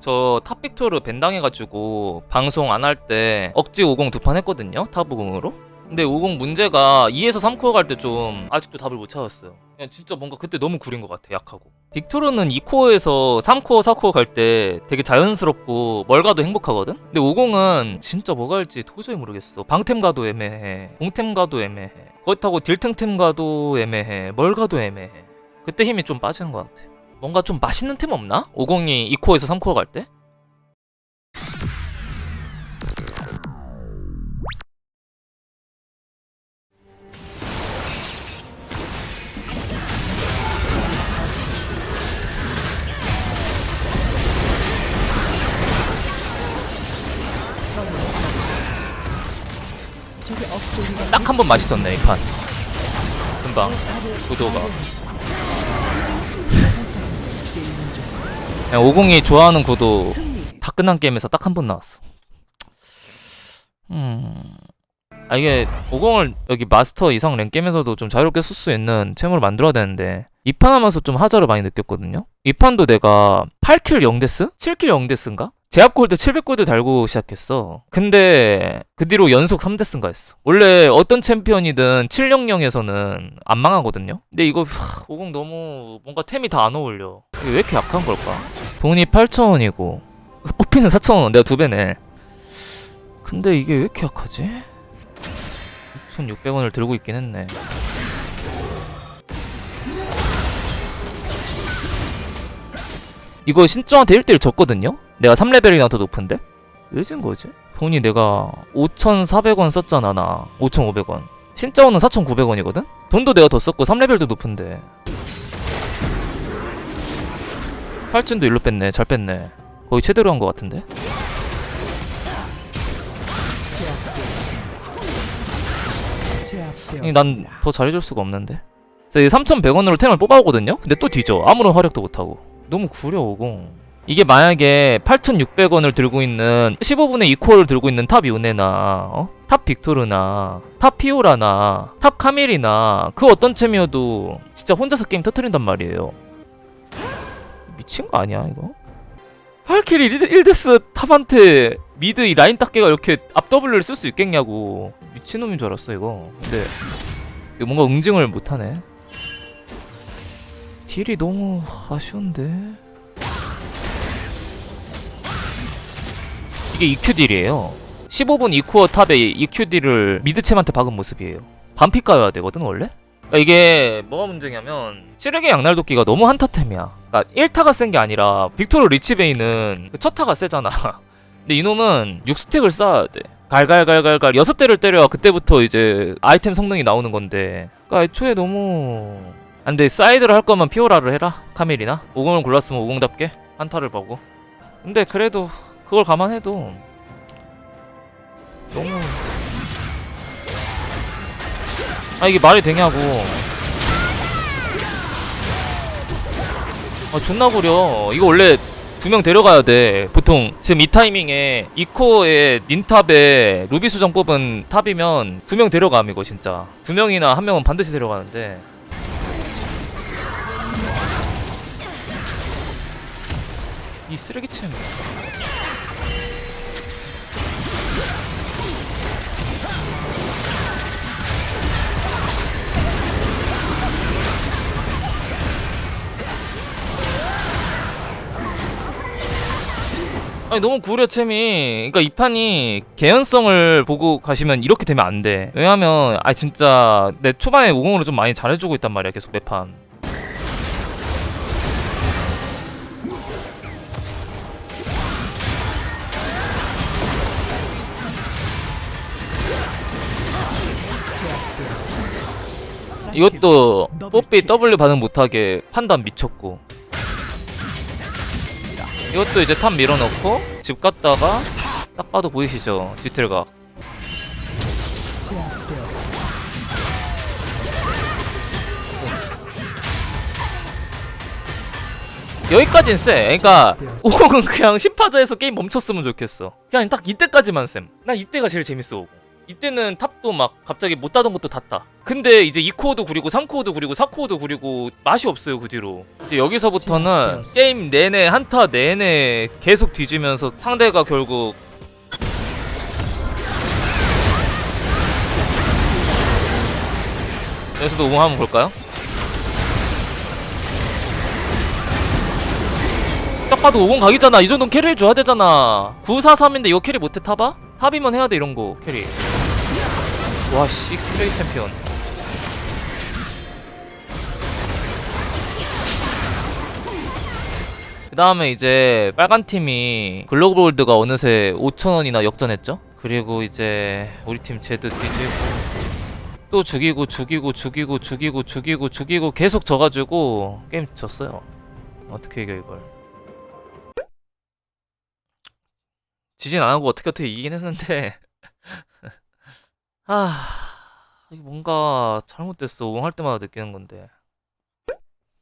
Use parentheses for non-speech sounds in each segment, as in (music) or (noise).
저 탑빅토르 밴당해가지고 방송 안 할 때 억지 50 두 판 했거든요 탑50으로. 근데 50 문제가 2에서 3코어 갈 때 좀 아직도 답을 못 찾았어요. 그냥 진짜 뭔가 그때 너무 구린 것 같아 약하고. 빅토르는 2코어에서 3코어 4코어 갈 때 되게 자연스럽고 뭘 가도 행복하거든? 근데 50은 진짜 뭐 갈지 도저히 모르겠어. 방템 가도 애매해. 공템 가도 애매해. 그렇다고 딜탱템 가도 애매해. 뭘 가도 애매해. 그때 힘이 좀 빠지는 것 같아 뭔가 좀 맛있는 템 없나? 50이 2코어에서 3코어 갈 때? 딱 한 번 맛있었네 이 판. 금방 구도가. 그냥 50이 좋아하는 구도 다 끝난 게임에서 딱 한 번 나왔어. 음. 아 이게 50을 여기 마스터 이상 랭 게임에서도 좀 자유롭게 쓸 수 있는 챔으로 만들어야 되는데 이 판 하면서 좀 하자를 많이 느꼈거든요. 이 판도 내가 8킬 0데스? 7킬 0데스인가? 제압 골드 700골드 달고 시작했어. 근데 그 뒤로 연속 3데스인가 했어. 원래 어떤 챔피언이든 700에서는 안 망하거든요. 근데 이거 50 너무 뭔가 템이 다 안 어울려. 이게 왜 이렇게 약한 걸까? 돈이 8,000원이고 뽑히는 4,000원 내가 두 배네. 근데 이게 왜 이렇게 약하지? 6,600원을 들고 있긴 했네. 이거 신정한테 1대1 졌거든요? 내가 3레벨이나 더 높은데? 왜 진 거지? 돈이 내가 5,400원 썼잖아, 나. 5,500원. 신짜오는 4,900원이거든? 돈도 내가 더 썼고 3레벨도 높은데. 팔진도 일로 뺐네. 잘 뺐네. 거의 최대로 한 것 같은데? 난 더 잘해줄 수가 없는데. 그래서 이 3,100원으로 템을 뽑아오거든요? 근데 또 뒤져. 아무런 활약도 못하고. 너무 구려, 오공. 이게 만약에 8,600원을 들고 있는 15분의 2코어를 들고 있는 탑 요네나 어? 탑 빅토르나 탑 피오라나 탑 카밀이나 그 어떤 챔이어도 진짜 혼자서 게임 터트린단 말이에요. 미친 거 아니야 이거? 8킬 1데스 탑한테 미드 이 라인 닦개가 이렇게 앞 W를 쓸 수 있겠냐고 미친놈인 줄 알았어 이거 근데 이거 뭔가 응징을 못하네 딜이 너무 아쉬운데 이게 EQ딜이에요. 15분 2코어 탑에 EQ딜을 미드챔한테 박은 모습이에요. 반피 까야 되거든 원래? 그러니까 이게 뭐가 문제냐면 찌르게 양날도끼가 너무 한타템이야. 그러니까 1타가 센 게 아니라 빅토르 리치베이는 그 첫 타가 세잖아. (laughs) 근데 이놈은 6스택을 쌓아야 돼. 갈갈갈갈갈 6대를 때려야 그때부터 이제 아이템 성능이 나오는 건데. 그러니까 애초에 너무 안 돼. 사이드를 할 거면 피오라를 해라 카밀이나. 50을 골랐으면 50답게 한타를 보고. 근데 그래도 그걸 감안해도 너무 아 이게 말이 되냐고. 아 존나 구려. 이거 원래 두 명 데려가야 돼 보통. 지금 이 타이밍에 이코에 닌탑에 루비 수정 뽑은 탑이면 두 명 데려감 이거 진짜. 두 명이나 한 명은 반드시 데려가는데. 이 쓰레기챔 아니 너무 구려 챔이 그러니까 이 판이 개연성을 보고 가시면 이렇게 되면 안 돼. 왜냐면 아 진짜 내 초반에 50으로 좀 많이 잘해주고 있단 말이야 계속 매판. 이것도 뽀삐 W 반응 못하게 판단 미쳤고 이것도 이제 탑 밀어넣고 집 갔다가 딱 봐도 보이시죠? 디테일각. 여기까진 쎄. 그러니까 오공은 그냥 10파자에서 게임 멈췄으면 좋겠어. 그냥 딱 이때까지만 쌤난 이때가 제일 재밌어 오공 이때는 탑도 막 갑자기 못 따던 것도 탔다. 근데 이제 2코어도 구리고 3코어도 구리고 4코어도 구리고 맛이 없어요 그 뒤로. 이제 여기서부터는 게임 내내 한타 내내 계속 뒤지면서 상대가 결국 여기서도 우공 한번 볼까요? 딱 봐도 50 각이잖아. 이 정도는 캐리 해줘야 되잖아. 943인데 이거 캐리 못해 타봐? 탑이면 해야 돼 이런 거 캐리. 와, 씨, 스레이 챔피언. 그 다음에 이제 빨간 팀이 글로벌골드가 어느새 5천원이나 역전했죠? 그리고 이제 우리 팀 제드 뒤지고 또 죽이고 죽이고 죽이고 죽이고 죽이고 죽이고 계속 져가지고 게임 졌어요. 어떻게 이겨 이걸? 지진 안 하고 어떻게 어떻게 이기긴 했는데 (laughs) 아 이게 뭔가 잘못됐어. 50할 때마다 느끼는 건데.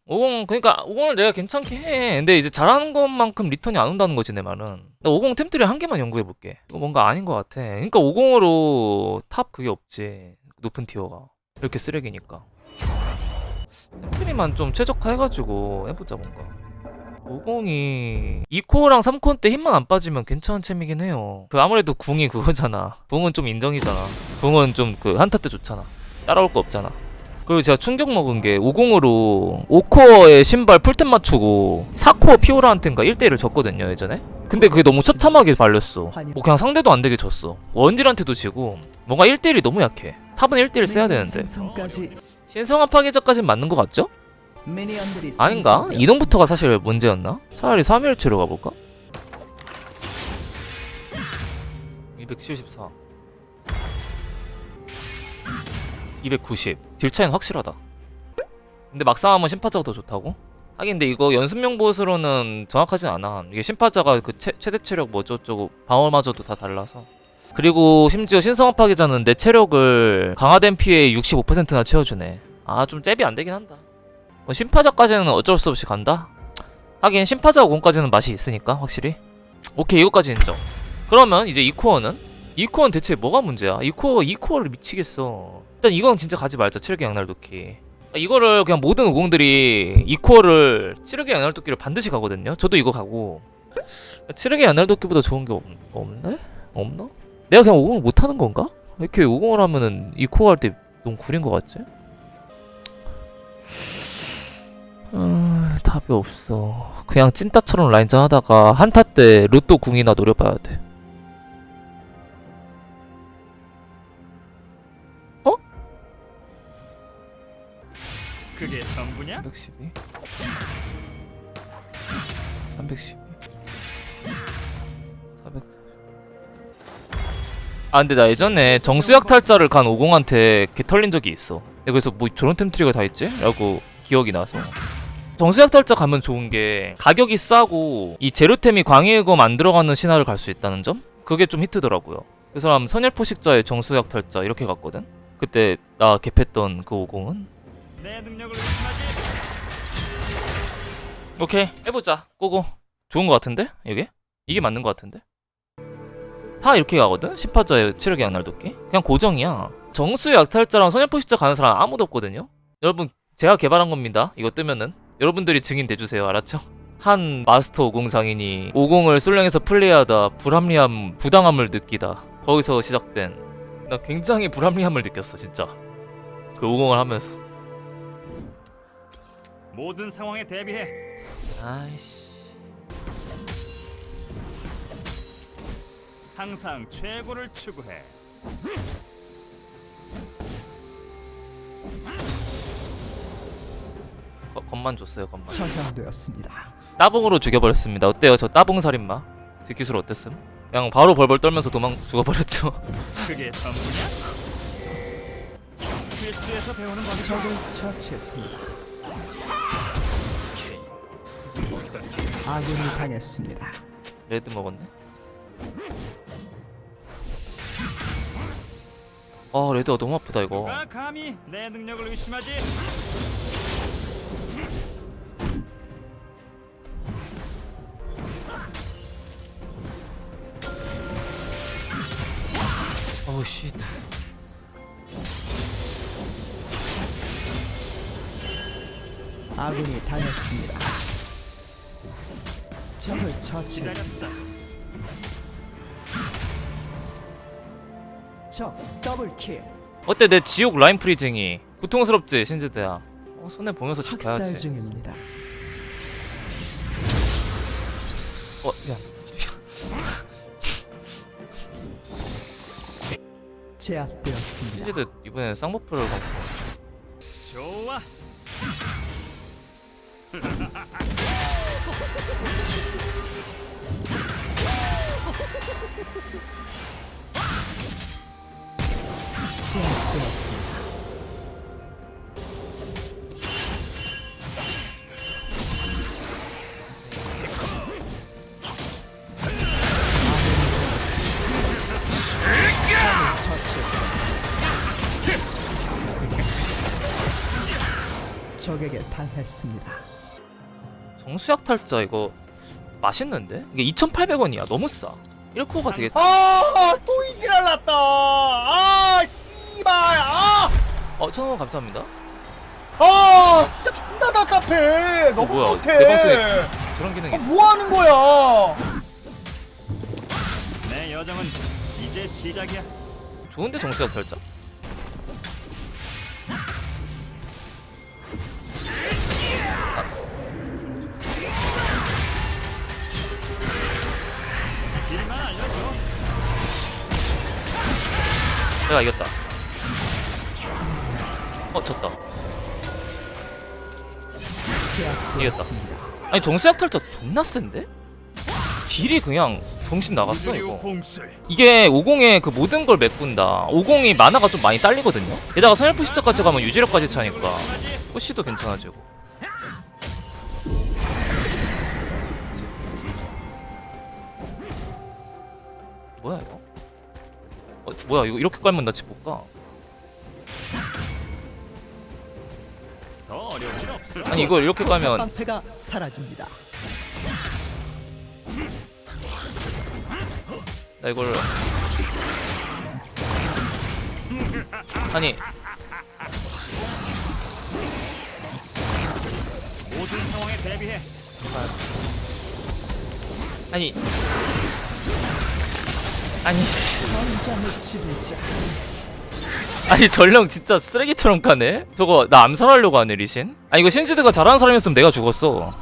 50 그러니까 50을 내가 괜찮게 해. 근데 이제 잘하는 것만큼 리턴이 안 온다는 거지 내 말은. 나50 템트리 한 개만 연구해 볼게. 이거 뭔가 아닌 것 같아. 그러니까 50으로 탑 그게 없지. 높은 티어가. 이렇게 쓰레기니까. 템트리만 좀 최적화해가지고 해보자 뭔가 50이 2코어랑 3코어 때 힘만 안 빠지면 괜찮은 챔이긴 해요. 그 아무래도 궁이 그거잖아. 궁은 좀 인정이잖아. 궁은 좀 그 한타 때 좋잖아. 따라올 거 없잖아. 그리고 제가 충격 먹은 게 50으로 5코어에 신발 풀템 맞추고 4코어 피오라한테인가 1대1을 졌거든요 예전에. 근데 그게 너무 처참하게 발렸어. 뭐 그냥 상대도 안 되게 졌어. 원딜한테도 지고 뭔가 1대1이 너무 약해. 탑은 1대1 써야 되는데. 신성한 파괴자까지는 맞는 것 같죠? 아닌가? 이동부터가 사실 문제였나? 차라리 3일치로 가볼까? 274 290 딜 차이는 확실하다 근데 막상 하면 심파자가 더 좋다고? 하긴 근데 이거 연습용 보스로는 정확하진 않아 이게 심파자가 그 최, 최대 체력 뭐 어쩌고 방어마저도 다 달라서 그리고 심지어 신성한 파괴자는 내 체력을 강화된 피해 65%나 채워주네 아 좀 잽이 안 되긴 한다 뭐 심파자까지는 어쩔 수 없이 간다? 하긴 심파자 5공까지는 맛이 있으니까 확실히 오케이 이거까지 인정 그러면 이제 2코어는? 2코어는 대체 뭐가 문제야? 2코어 2코어를 미치겠어 일단 이건 진짜 가지 말자 7개 양날도끼 이거를 그냥 모든 50들이 2코어를 7개 양날도끼를 반드시 가거든요 저도 이거 가고 7개 양날도끼보다 좋은 게 없, 없네? 없나? 내가 그냥 50을 못하는 건가? 왜 이렇게 50을 하면은 2코어 할 때 너무 구린 것 같지? 음, 답이 없어. 그냥 찐따처럼 라인전 하다가 한타 때 로또 궁이나 노려봐야 돼. 그게 전부냐? 312 312 400 아 근데 나 예전에 정수약 탈자를 간 50한테 개 털린 적이 있어 그래서 뭐 저런 템트리가 다 있지? 라고 기억이 나서 정수약 탈자 가면 좋은 게 가격이 싸고 이 재료템이 광해검 안 들어가는 신화를 갈 수 있다는 점? 그게 좀 히트더라고요. 그 사람 선열 포식자의 정수약 탈자 이렇게 갔거든? 그때 나 갭했던 그 50은? 내 능력을 의심하지. 오케이 해보자. 고고. 좋은 거 같은데? 이게? 이게 맞는 거 같은데? 다 이렇게 가거든? 심파자의 치력의 양날도끼? 그냥 고정이야. 정수 약탈자랑 선열포식자 가는 사람 아무도 없거든요? 여러분 제가 개발한 겁니다. 이거 뜨면은 여러분들이 증인 돼주세요 알았죠? 한 마스터 50 장인이 50을 솔랭에서 플레이하다 불합리함 부당함을 느끼다. 거기서 시작된. 나 굉장히 불합리함을 느꼈어 진짜. 그 50을 하면서. 모든 상황에 대비해. 아이씨. 항상 최고를 추구해. 거- 겁만 줬어요 겁만 처형되었습니다. 따봉으로 죽여버렸습니다. 어때요? 저 따봉 살인마? 제 기술 어땠음? 그냥 바로 벌벌 떨면서 도망 죽어버렸죠. 그게 전부냐? 실수에서 배우는 법이죠. 적을 처치했습니다. 아군이 당했습니다. 레드 먹었네. 아 레드가 너무 아프다 이거. 누가 감히 내 능력을 의심하지? Oh, 오우 아군이 당했습니다. 적을 처치했습니다. 적 더블킬. 어때 내 지옥 라인 프리징이 고통스럽지 신즈대야. 어, 손에 보면서 착살 중입니다. 어, 야. 제압되었습니다. 신지드 이번에 쌍버프를 갖고 좋아. 제압되었습니다. 적에게 당했습니다. 정수약 탈자 이거 맛있는데? 이게 2,800원이야 너무 싸 1코가 되게 아, 또 이지랄 났다. 아, 씨발. 아, 어 천원 감사합니다 아, 진짜 존나 답답해. 너무 뭐야, 못해. 내 방송에 저런 기능이 아, 있어 뭐 하는 거야? 내 여정은 이제 시작이야. 좋은데 정수약 탈자? 내가 이겼다 어 졌다 제압되었습니다. 아니 정수약 탈자 존나 센데? 딜이 그냥 정신 나갔어 이거. 이게 50에 그 모든 걸 메꾼다 50이 마나가 좀 많이 딸리거든요 게다가 선열포 시작까지 가면 유지력까지 차니까 푸시도 괜찮아지고 뭐야 이거? 어, 뭐야 이거 이렇게 깔면 나 집 못 가? 아니 이걸 이렇게 깔면 방패가 사라집니다. 나 이걸 아니 모든 상황에 대비해. 아니 아니 씨. 아니 전령 진짜 쓰레기처럼 까네? 저거 나 암살하려고 하네 리신? 아 이거 신지드가 잘하는 사람이었으면 내가 죽었어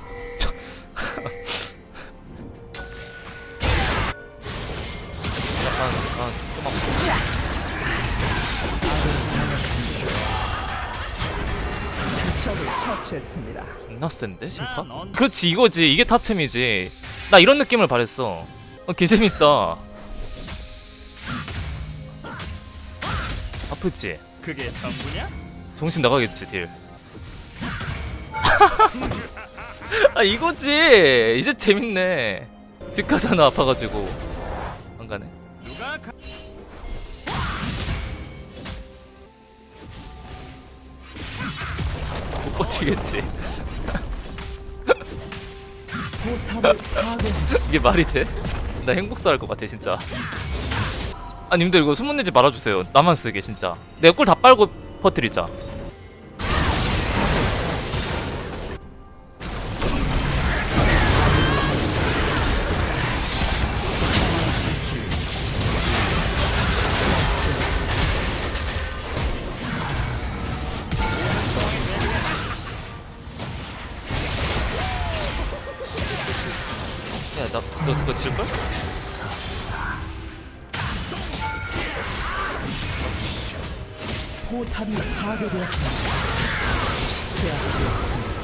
처치했습니다. 존나 센데 심파? 그렇지 이거지 이게 탑템이지 나 이런 느낌을 바랬어 어 개재밌다 아프지? 그게 전부냐? 정신 나가겠지 딜. (laughs) 아 이거지 이제 재밌네. 집 가잖아 아파가지고 안 가네. 누가 가... 못 버티겠지. (laughs) 이게 말이 돼? 나 행복사할 것 같아 진짜. 아 님들 이거 소문 내지 말아주세요. 나만 쓰게 진짜. 내꿀다 빨고 퍼뜨리자. 야, 나, 너 그거 질걸? 포탑이 파괴되었습니다. 제압되었습니다.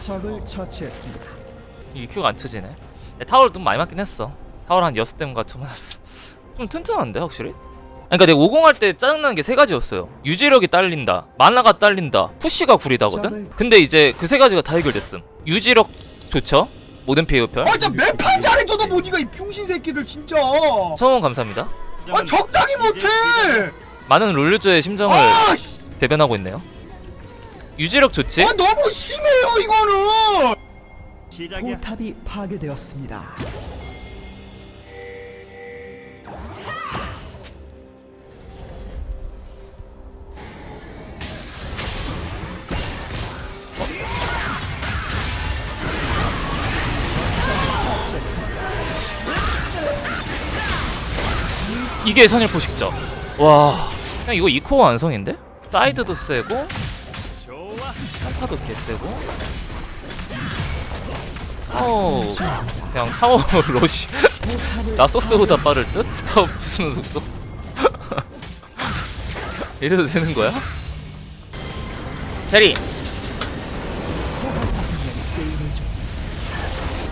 적을 처치했습니다. 이게 큐가 안 쳐지네. 야, 타워를 좀 많이 맞긴 했어. 타워를 한 6대인가 좀 맞았어. 좀 튼튼한데, 확실히? 그니까 내가 50 할 때 짜증나는 게 세 가지였어요. 유지력이 딸린다, 마나가 딸린다, 푸시가 구리다거든? 근데 이제 그 세 가지가 다 해결됐음. 유지력 좋죠? 모든 피해 흡혈. 아, 진짜 매판 잘해줘도 못 이가 이 병신 새끼들 진짜. 성원 감사합니다. 아, 적당히 못해. 많은 롤류즈의 심정을 아, 대변하고 있네요. 유지력 좋지? 아 너무 심해요 이거는. 시작이야. 포탑이 파괴되었습니다. 이게 선일 포식자. 와. 그냥 이거 이코어 완성인데? 사이드도 세고, 좋아. 한타도 개 세고. 어, 그냥 타워 (laughs) 러시. 나소스보다 빠를 듯? 타워 부수는 속도. (laughs) 이래도 되는 거야? 캐리.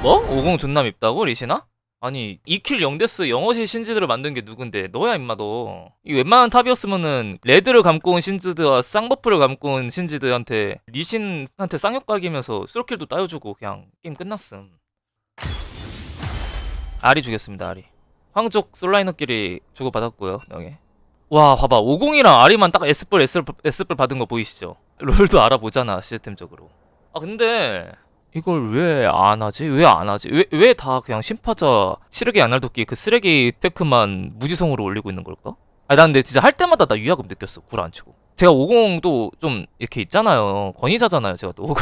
뭐? 50 존나 밉다고 리시나? 아니 2킬 0데스 영어시 신지드를 만든 게 누군데 너야 임마 너. 이 웬만한 탑이었으면은 레드를 감고 온 신지드와 쌍버프를 감고 온 신지드한테 리신한테 쌍욕각이면서 솔킬도 따여주고 그냥 게임 끝났음. 아리 주겠습니다 아리. 황족 솔라이너끼리 주고받았고요 명예. 와 봐봐 50이랑 아리만 딱 S뿔 S뿔 S뿔 받은 거 보이시죠? 롤도 알아보잖아 시스템적으로. 아 근데 이걸 왜 안 하지? 왜 안 하지? 왜 왜 다 그냥 심파자 시르게 안날도끼 그 쓰레기 테크만 무지성으로 올리고 있는 걸까? 아니 난 근데 진짜 할 때마다 나 위화감 느꼈어 구라 안 치고 제가 50도 좀 이렇게 있잖아요 권위자잖아요 제가 또 (laughs) 50,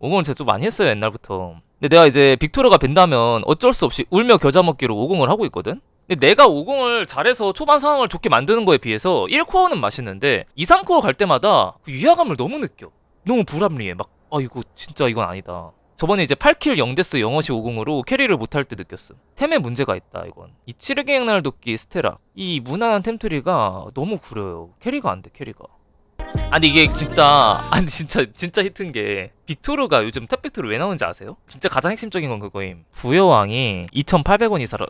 50을 제가 좀 많이 했어요 옛날부터 근데 내가 이제 빅토르가 벤다면 어쩔 수 없이 울며 겨자 먹기로 50을 하고 있거든? 근데 내가 50을 잘해서 초반 상황을 좋게 만드는 거에 비해서 1코어는 맛있는데 2, 3코어 갈 때마다 그 위화감을 너무 느껴 너무 불합리해 막 아 이거 진짜 이건 아니다 저번에 이제 8킬 0데스 영어시 50으로 캐리를 못할 때 느꼈음. 템에 문제가 있다 이건. 이 찌르게 날 도끼 스테라 이 무난한 템트리가 너무 구려요. 캐리가 안 돼 캐리가. 아니 이게 진짜 (laughs) 아니 진짜 진짜 히트인 게 빅토르가 요즘 탑 빅토르 왜 나오는지 아세요? 진짜 가장 핵심적인 건 그거임. 부여왕이 2,800원이 살아.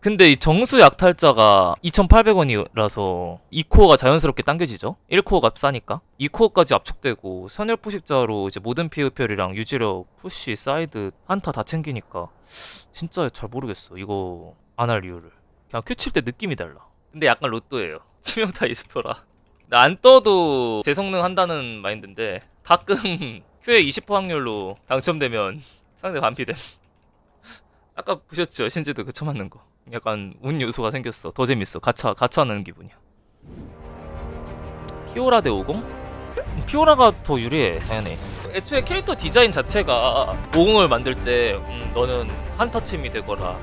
근데 이 정수 약탈자가 2,800원이라서 2코어가 자연스럽게 당겨지죠. 1코어가 싸니까. 2코어까지 압축되고 선열 포식자로 이제 모든 피흡혈이랑 유지력, 푸시, 사이드 한타 다 챙기니까 진짜 잘 모르겠어. 이거 안 할 이유를. 그냥 큐칠 때 느낌이 달라. 근데 약간 로또예요. (laughs) 치명타 20%라. 근데 안 떠도 재성능 한다는 마인드인데 가끔 (laughs) 큐에 20% 확률로 당첨되면 상대 반피됨. (laughs) 아까 보셨죠? 신지도 그쳐 맞는 거. 약간 운 요소가 생겼어. 더 재밌어. 가차 가차 하는 기분이야. 피오라 대 50? 피오라가 더 유리해 당연히. 애초에 캐릭터 디자인 자체가 50을 만들 때 음, 너는 한타침이 되거라.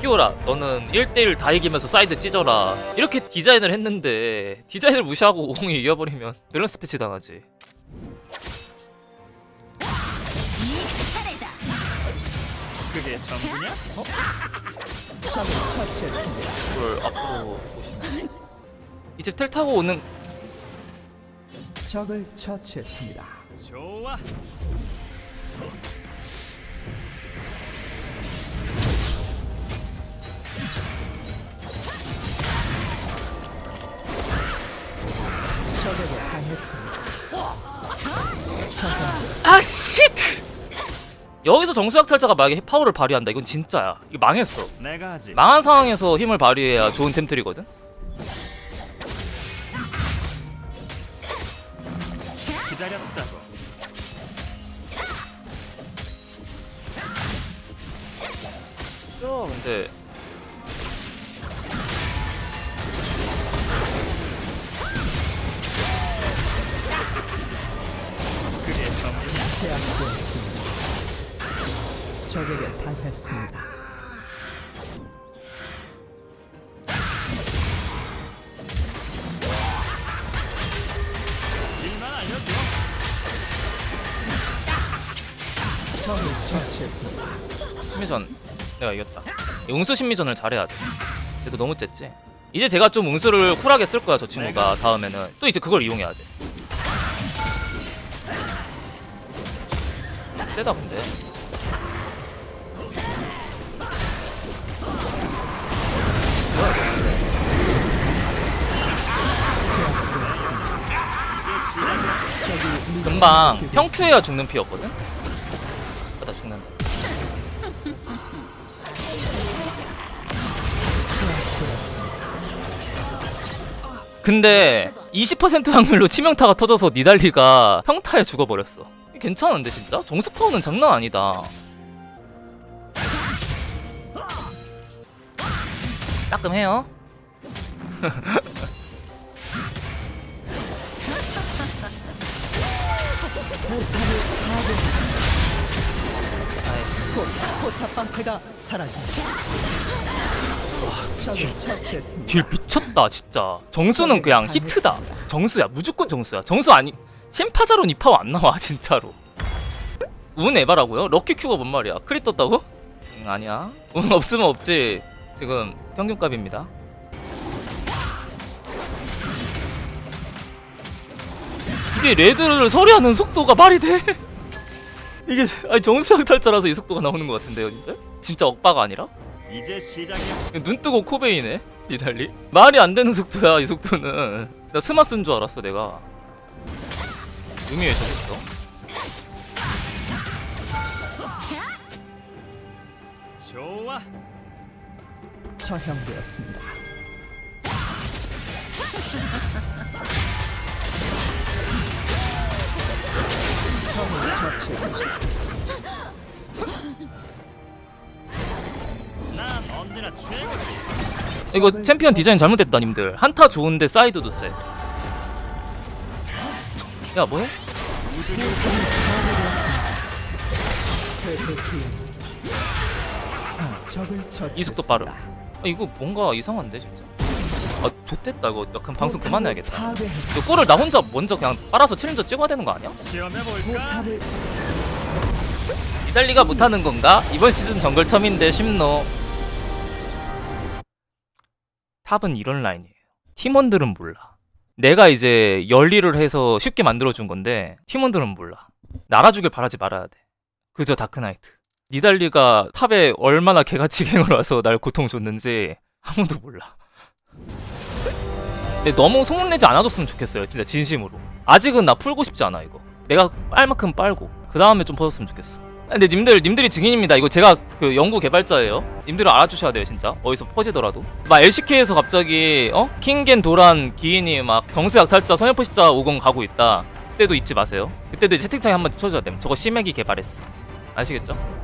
피오라 너는 1대1 다 이기면서 사이드 찢어라 이렇게 디자인을 했는데 디자인을 무시하고 50이 이겨버리면 밸런스 패치 당하지 전부냐? 적을 처치했습니다. 이걸 앞으로 보시면 이제 텔 타고 오는 적을 처치했습니다. 좋아. 적에게 당했습니다. 아 쉿! 여기서 정수약 탈자가 만약에 파워를 발휘한다 이건 진짜야 이거 망했어 내가 하지. 망한 상황에서 힘을 발휘해야 좋은 템트리거든 기다렸다고. 야 근데 그게 전부냐? 적에게 당했습니다. 일만 알려줘. 적을 처치했습니다. 심리전 내가 이겼다 웅수 심리전을 잘해야 돼 이거 너무 쨌지 이제 제가 좀 웅수를 쿨하게 쓸 거야 저 친구가 다음에는 또 이제 그걸 이용해야 돼 세다 근데 금방. 평큐해야 죽는 피였거든? 아, 나 죽는다. 근데 20% 확률로 치명타가 터져서 니달리가 평타에 죽어버렸어 괜찮은데 진짜? 정수 파워는 장난 아니다 따끔해요. 곧 포탑 방패가 사라집니다. 적을 처치했습니다. 딜 미쳤다 진짜. 정수는 그냥 히트다. 정수야 무조건 정수야. 정수 아니 심파자론 이파워 안 나와 (laughs) 진짜로. 운 에바라고요? 럭키 큐가 뭔 말이야? 크릿 떴다고? 응, 아니야. 운 없으면 없지 지금 평균값입니다 이게 레드를 처리하는 속도가 말이 돼? (laughs) 이게 아니 정수형 탈자라서 이 속도가 나오는 것 같은데요 님들? 진짜 억바가 아니라? 이제 시작이야. 눈 뜨고 코베이네 니달리 말이 안 되는 속도야 이 속도는 나 스마 쓴 줄 알았어 내가 의미에 저랬어 좋아. 처형되었습니다. 적을 처치했습니다. 이거 챔피언 디자인 잘못됐다 님들 한타 좋은데 사이드도 세. 야 뭐해? 퇴퇴피. 적을 처치했습니다. 이 속도 빠름. 아, 이거 뭔가 이상한데 진짜. 아 좋됐다 이거 약간 방송 그만해야겠다. 이거 골을 나 혼자 먼저 그냥 빨아서 챌린저 찍어야 되는 거 아니야? 시험해 볼까? 포탑을 니달리가 못하는 건가? 이번 시즌 정글 처음인데 쉽노. 탑은 이런 라인이에요. 팀원들은 몰라. 내가 이제 열일을 해서 쉽게 만들어준 건데 팀원들은 몰라. 날아주길 바라지 말아야 돼. 그저 다크나이트. 니달리가 탑에 얼마나 개같이 갱을 와서 날 고통 줬는지 아무도 몰라. 근데 너무 소문내지 않아줬으면 좋겠어요. 진짜 진심으로. 아직은 나 풀고 싶지 않아 이거. 내가 빨 만큼 빨고 그 다음에 좀 퍼졌으면 좋겠어. 아, 근데 님들 님들이 증인입니다. 이거 제가 그 연구 개발자예요. 님들은 알아주셔야 돼요 진짜. 어디서 퍼지더라도. 막 LCK에서 갑자기 어 킹겐 도란 기인이 막 정수 약탈자 선여포시자 50 가고 있다. 그때도 잊지 마세요. 그때도 채팅창에 한번 쳐줘야 됨. 저거 시맥이 개발했어. 아시겠죠?